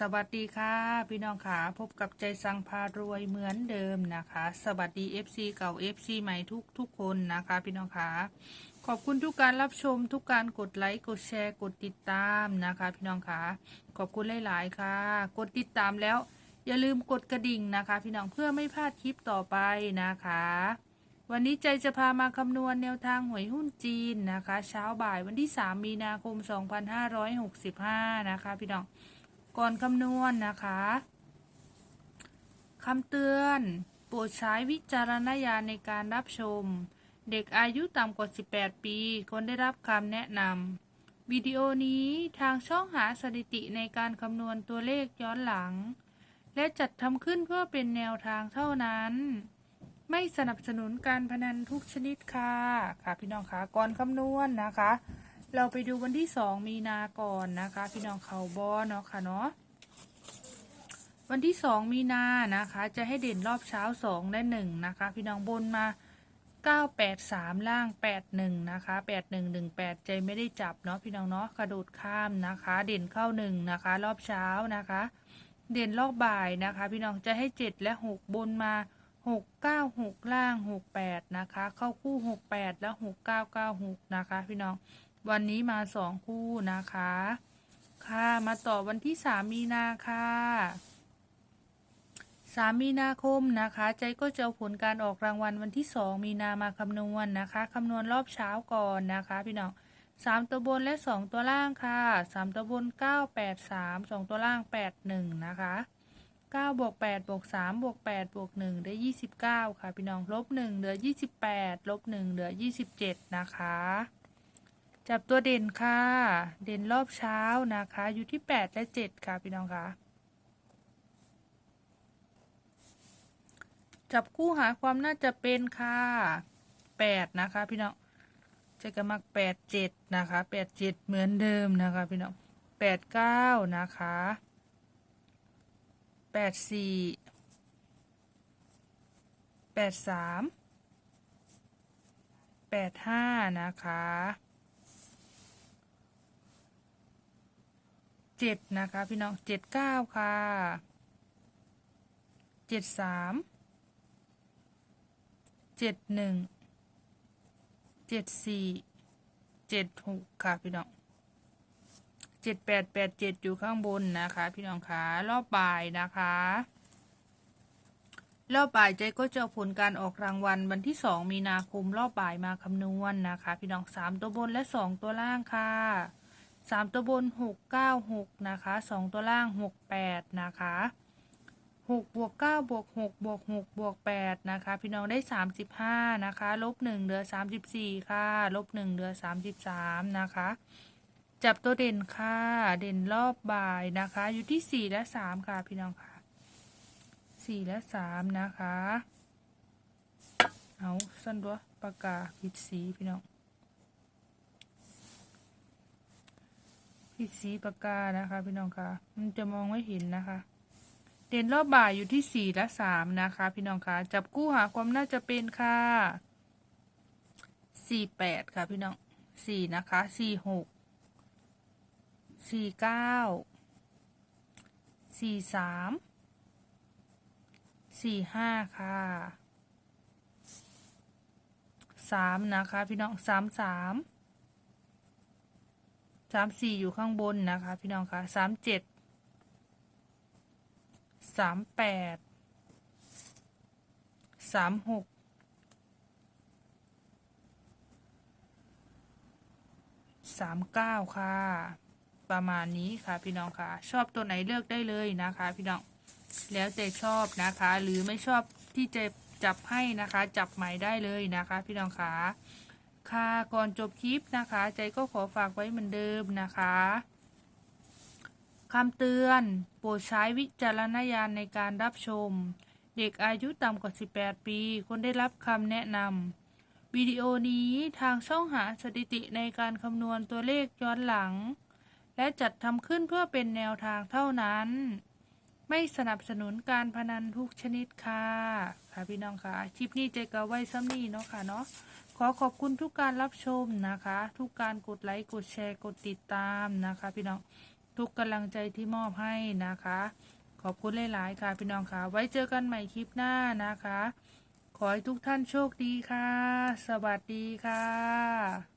สวัสดีค่ะ พี่น้องค่ะ พบกับใจสังพารวยเหมือนเดิมนะคะ สวัสดี FC เก่า FC ใหม่ทุกทุกคนนะคะ พี่น้องค่ะ ขอบคุณทุกการรับชมทุกการกดไลค์กดแชร์กดติดตามนะคะ พี่น้องค่ะ ขอบคุณหลาย ๆ ค่ะ กดติดตามแล้ว อย่าลืมกดกระดิ่งนะคะ พี่น้องเพื่อไม่พลาดคลิปต่อไปนะคะ วันนี้ใจจะพามาคำนวณแนวทางหวยหุ้นจีนนะคะ เช้าบ่ายวันที่ 3 มีนาคม 2565 นะคะ พี่น้อง ก่อนคำนวณนะคะคำเตือนโปรดใช้วิจารณญาณในการรับชม เด็กอายุต่ำกว่า 18 ปีควรได้รับคำแนะนำวิดีโอนี้ทางช่องหาสถิติในการคำนวณตัวเลขย้อนหลัง และจัดทำขึ้นเพื่อเป็นแนวทางเท่านั้น ไม่สนับสนุนการพนันทุกชนิดค่ะ ค่ะพี่น้องคะก่อนคำนวณนะคะ เราไปดูวันที่สองมีนาก่อนนะคะ พี่น้องเขาบอเนาะค่ะเนาะวันที่สองมีนานะคะ จะให้เด่นรอบเช้าสองและหนึ่งนะคะ พี่น้องบนมาเก้าแปดสามล่างแปดหนึ่งนะคะแปดหนึ่งหนึ่งแปดใจไม่ได้จับเนาะพี่น้องเนาะกระโดดข้ามนะคะ เด่นเข้าหนึ่งนะคะ รอบเช้านะคะ เด่นรอบบ่ายนะคะ พี่น้องจะให้เจ็ดและหกบนมาหกเก้าหกล่างหกแปดนะคะ เข้าคู่หกแปดและหกเก้าเก้าหกนะคะ พี่น้อง วันนี้มาสองคู่นะคะ ค่ะมาต่อวันที่สามมีนาค่ะสามมีนาคมนะคะ ใจก็จะเอาผลการออกรางวัลวันที่สองมีนามาคำนวณนะคะคำนวณรอบเช้าก่อนนะคะ พี่น้องสามตัวบนและสองตัวล่างค่ะสามตัวบนเก้าแปดสามสองตัวล่างแปดหนึ่งนะคะเก้าบวกแปดบวกสามบวกแปดบวกหนึ่งได้ยี่สิบเก้าค่ะ พี่น้องลบหนึ่งเหลือยี่สิบแปดลบหนึ่งเหลือยี่สิบเจ็ดนะคะ จับตัวเด่นค่ะ เด่นรอบเช้านะคะ อยู่ที่8และ7ค่ะพี่น้องค่ะจับคู่หาความน่าจะเป็นค่ะ8นะคะ พี่น้องจะกระมัก8 7นะคะ8 7เจ็ดเหมือนเดิมนะคะ พี่น้อง8 9นะคะ8 4 8 3 8 5นะคะ เจ็ดนะคะ พี่น้องเจ็ดเก้าค่ะเจ็ดสามเจ็ดหนึ่งเจ็ดสี่เจ็ดหกค่ะพี่น้องเจ็ดแปดแปดเจ็ดอยู่ข้างบนนะคะ พี่น้องคะรอบบ่ายนะคะรอบบ่ายใจก็จะผลการออกรางวัลวันที่สองมีนาคมรอบบ่ายมาคำนวณนนะคะ พี่น้องสามตัวบนและสองตัวล่างค่ะ สามตัวบนหกเก้าหกนะคะสองตัวล่างหกแปดนะคะหกบวกเก้าบวกหกบวกหกบวกแปดนะคะ พี่น้องได้สามสิบห้านะคะลบหนึ่งเหลือสามสิบสี่ค่ะลบหนึ่งเหลือสามสิบสามนะคะจับตัวเด่นค่ะ เด่นรอบบ่ายนะคะ อยู่ที่สี่และสามค่ะพี่น้องค่ะสี่และสามนะคะ เอาสั้นด้วยปากกาผิดสีพี่น้อง ผิดสีปากกานะคะ พี่น้องคะมันจะมองไม่เห็นนะคะ เด่นรอบบ่ายอยู่ที่สี่และสามนะคะ พี่น้องคะจับคู่หาความน่าจะเป็นค่ะสี่แปดค่ะพี่น้องสี่นะคะสี่หกสี่เก้าสี่สามสี่ห้าค่ะสามนะคะ พี่น้องสามสาม สามสี่อยู่ข้างบนนะคะ พี่น้องคะสามเจ็ดสามแปดสามหกสามเก้าค่ะ ประมาณนี้ค่ะพี่น้องค่ะ ชอบตัวไหนเลือกได้เลยนะคะ พี่น้องแล้วแต่ชอบนะคะ หรือไม่ชอบที่จะจับให้นะคะ จับใหม่ได้เลยนะคะ พี่น้องค่ะ ค่ะก่อนจบคลิปนะคะ ใจก็ขอฝากไว้เหมือนเดิมนะคะคำเตือน โปรดใช้วิจารณญาณในการรับชม เด็กอายุต่ำกว่า 18 ปี ควรได้รับคำแนะนำวิดีโอนี้ทางช่องหาสถิติในการคำนวณตัวเลขย้อนหลัง และจัดทำขึ้นเพื่อเป็นแนวทางเท่านั้น ไม่สนับสนุนการพนันทุกชนิดค่ะ ค่ะพี่น้องค่ะคลิปนี้เจก็ไว้ซ้ำนี่เนาะค่ะเนาะขอขอบคุณทุกการรับชมนะคะ ทุกการกดไลค์กดแชร์กดติดตามนะคะ พี่น้องทุกกำลังใจที่มอบให้นะคะ ขอบคุณหลาย ๆ ค่ะพี่น้องค่ะ ไว้เจอกันใหม่คลิปหน้านะคะ ขอให้ทุกท่านโชคดีค่ะ สวัสดีค่ะ